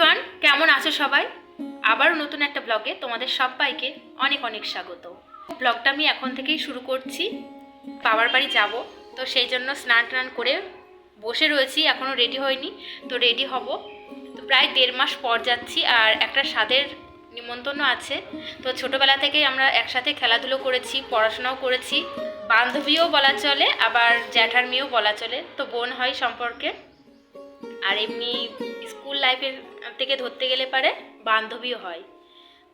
Everyone কেমন আছো সবাই? আবারও নতুন একটা ব্লগে তোমাদের সবাইকে অনেক অনেক স্বাগত। ব্লগটা আমি এখন থেকেই শুরু করছি। বাবার বাড়ি যাব, তো সেই জন্য স্নান টান করে বসে রয়েছি এখনও রেডি হয়নি, তো রেডি হব। তো প্রায় দেড় মাস পর যাচ্ছি, আর একটা স্বাদের নিমন্ত্রণ আছে। তো ছোটোবেলা থেকেই আমরা একসাথে খেলাধুলো করেছি, পড়াশোনাও করেছি। বান্ধবীও বলা চলে, আবার জ্যাঠার মেয়েও বলা চলে, তো বোন হয় সম্পর্কে। আর এমনি স্কুল লাইফের থেকে ধরতে গেলে পারে বান্ধবীও হয়।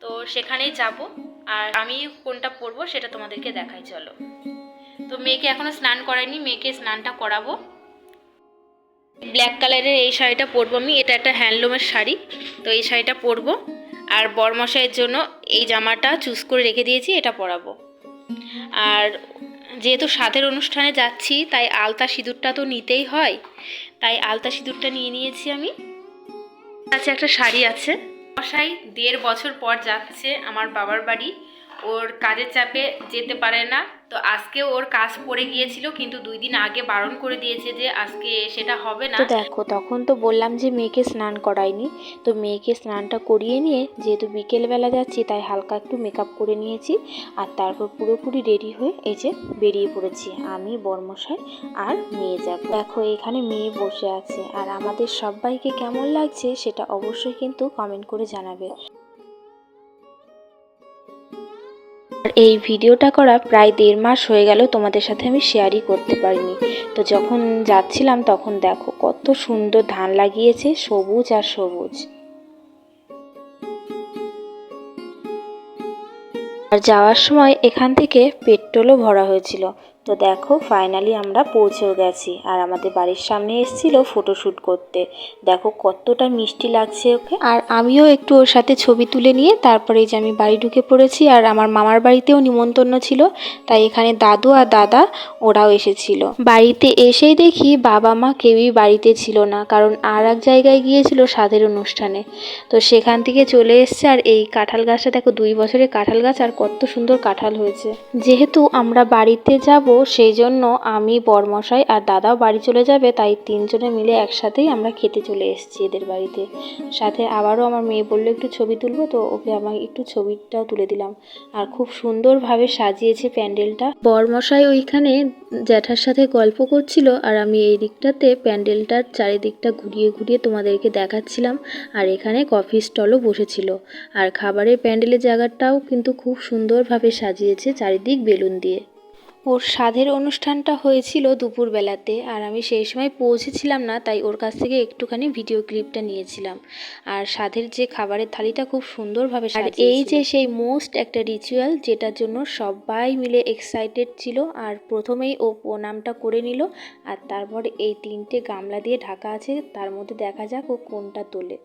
তো সেখানেই যাব। আর আমি কোনটা পরবো সেটা তোমাদেরকে দেখাই, চলো। তো মেয়েকে এখনও স্নান করাইনি, মেয়েকে স্নানটা করাবো। ব্ল্যাক কালারের এই শাড়িটা পরবো আমি, এটা একটা হ্যান্ডলুমের শাড়ি, তো এই শাড়িটা পরবো। আর বরমশাইয়ের জন্য এই জামাটা চুজ করে রেখে দিয়েছি, এটা পরাবো। আর যেহেতু স্বাদের অনুষ্ঠানে যাচ্ছি, তাই আলতা সিঁদুরটা তো নিতেই হয়, তাই আলতা সিঁদুরটা নিয়ে নিয়েছি আমি। কাছে একটা শাড়ি আছে। মশাই দেড় বছর পর যাচ্ছে আমার বাবার বাড়ি। ওর কাজের চাপে যেতে পারে না। তো আজকে ওর কাজ পড়ে গিয়েছিল, কিন্তু দুই দিন আগে বারণ করে দিয়েছে যে আজকে সেটা হবে না। তো দেখো, তখন তো বললাম যে মেয়েকে স্নান করাইনি তো মেয়েকে স্নানটা করিয়ে নিয়ে যেহেতু বিকেলবেলা যাচ্ছি, তাই হালকা একটু মেকআপ করে নিয়েছি আর তারপর পুরোপুরি রেডি হয়ে এই যে বেরিয়ে পড়েছি। আমি, বর্মশাই আর মেয়ে যাব। দেখো, এখানে মেয়ে বসে আছে। আর আমাদের সবাইকে কেমন লাগছে সেটা অবশ্যই কিন্তু কমেন্ট করে জানাবে। আর এই ভিডিওটা করা প্রায় দেড় মাস হয়ে গেল তোমাদের সাথে আমি শেয়ারই করতে পারিনি। তো যখন যাচ্ছিলাম তখন দেখো কত সুন্দর ধান লাগিয়েছে, সবুজ আর সবুজ। আর যাওয়ার সময় এখান থেকে পেট্রোলও ভরা হয়েছিল। তো দেখো ফাইনালি আমরা পৌঁছেও গেছি। আর আমাদের বাড়ির সামনে এসেছিল ফটোশ্যুট করতে। দেখো কতটা মিষ্টি লাগছে ওকে। আর আমিও একটু ওর সাথে ছবি তুলে নিয়ে তারপরে যে আমি বাড়ি ঢুকে পড়েছি আর আমার মামার বাড়িতেও নিমন্ত্রণ ছিল, তাই এখানে দাদু আর দাদা ওরাও এসেছিল। বাড়িতে এসেই দেখি বাবা মা কেউই বাড়িতে ছিল না, কারণ আর এক জায়গায় গিয়েছিল স্বাদের অনুষ্ঠানে। তো সেখান থেকে চলে এসছে আর এই কাঁঠাল গাছটা, দেখো দুই বছরের কাঁঠাল গাছ, আর কত সুন্দর কাঁঠাল হয়েছে। যেহেতু আমরা বাড়িতে যাব সেই জন্য আমি, বরমশাই আর দাদাও বাড়ি চলে যাবে, তাই তিনজনে মিলে একসাথেই আমরা খেতে চলে এসেছি এদের বাড়িতে। সাথে আবারও আমার মেয়ে বলল, একটু ছবি তুলবো তো? ওকে আমাকে একটু ছবিটাও তুলে দিলাম। আর খুব সুন্দরভাবে সাজিয়েছে প্যান্ডেলটা। বরমশাই ওইখানে জ্যাঠার সাথে গল্প করছিল, আর আমি এই দিকটাতে প্যান্ডেলটার চারিদিকটা ঘুরিয়ে ঘুরিয়ে তোমাদেরকে দেখাচ্ছিলাম। আর এখানে কফি স্টলও বসেছিল। আর খাবারের প্যান্ডেলের জায়গাটাও কিন্তু খুব সুন্দরভাবে সাজিয়েছে চারিদিক বেলুন দিয়ে। ওর সাধের অনুষ্ঠানটা হয়েছিল দুপুরবেলাতে আর আমি সেই সময় পৌঁছেছিলাম না তাই ওর কাছ থেকে একটুখানি ভিডিও ক্লিপটা নিয়েছিলাম। আর সাধের যে খাবারের থালিটা খুব সুন্দরভাবে আর এই যে সেই মোস্ট একটা রিচুয়াল যেটার জন্য সবাই মিলে এক্সাইটেড ছিল আর প্রথমেই ও প্রণামটা করে নিল আর তারপর এই তিনটে গামলা দিয়ে ঢাকা আছে তার মধ্যে দেখা যাক ও কোনটা তোলে।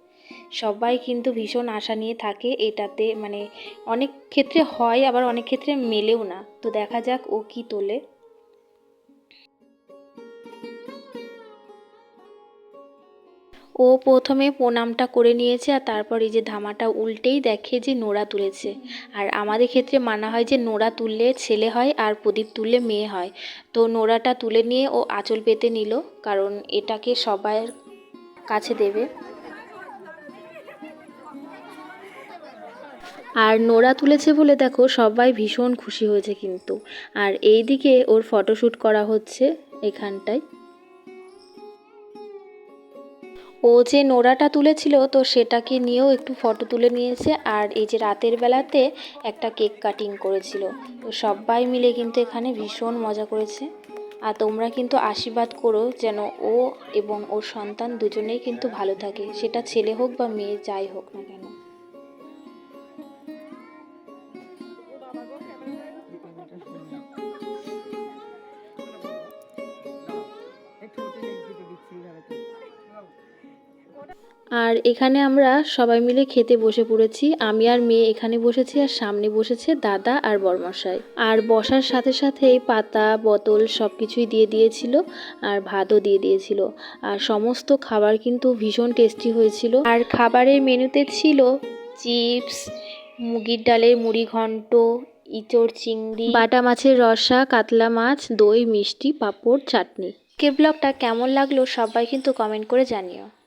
সবাই কিন্তু ভীষণ আশা নিয়ে থাকে এটাতে মানে অনেক ক্ষেত্রে হয়, আবার অনেক ক্ষেত্রে মেলেও না। তো দেখা যাক ও কি তোলে। ও প্রথমে প্রণামটা করে নিয়েছে আর তারপর এই যে ধামাটা উল্টেই দেখে যে নোড়া তুলেছে। আর আমাদের ক্ষেত্রে মানা হয় যে নোড়া তুললে ছেলে হয় আর প্রদীপ তুললে মেয়ে হয়। তো নোড়াটা তুলে নিয়ে ও আঁচল পেতে নিল, কারণ এটাকে সবার কাছে দেবে। আর নোরা তুলেছে বলে দেখো সবাই ভীষণ খুশি হয়েছে কিন্তু। আর এই দিকে ওর ফটোশ্যুট করা হচ্ছে এখানটায়। ও যে নোড়াটা তুলেছিল, তো সেটাকে নিয়েও একটু ফটো তুলে নিয়েছে। আর এই যে রাতের বেলাতে একটা কেক কাটিং করেছিল। তো সবাই মিলে কিন্তু এখানে ভীষণ মজা করেছে। আর তোমরা কিন্তু আশীর্বাদ করো যেন ও এবং ওর সন্তান দুজনেই কিন্তু ভালো থাকে। সেটা ছেলে হোক বা মেয়ে, যাই হোক না কেন। আর এখানে আমরা সবাই মিলে খেতে বসে পড়েছি। আমি আর মেয়ে এখানে বসেছি আর সামনে বসেছে দাদা আর বরমশাই। আর বসার সাথে সাথে পাতা, বোতল সব কিছুই দিয়ে দিয়েছিল আর ভাতও দিয়ে দিয়েছিল। আর সমস্ত খাবার কিন্তু ভীষণ টেস্টি হয়েছিল। আর খাবারের মেনুতে ছিল চিপস, মুগির ডালের মুড়ি ঘন্ট, ইঁচড় চিংড়ি, বাটা মাছের রসা, কাতলা মাছ, দই, মিষ্টি, পাঁপড়, চাটনি। কে ব্লগটা কেমন লাগল সবাই কিন্তু কমেন্ট করে জানিও।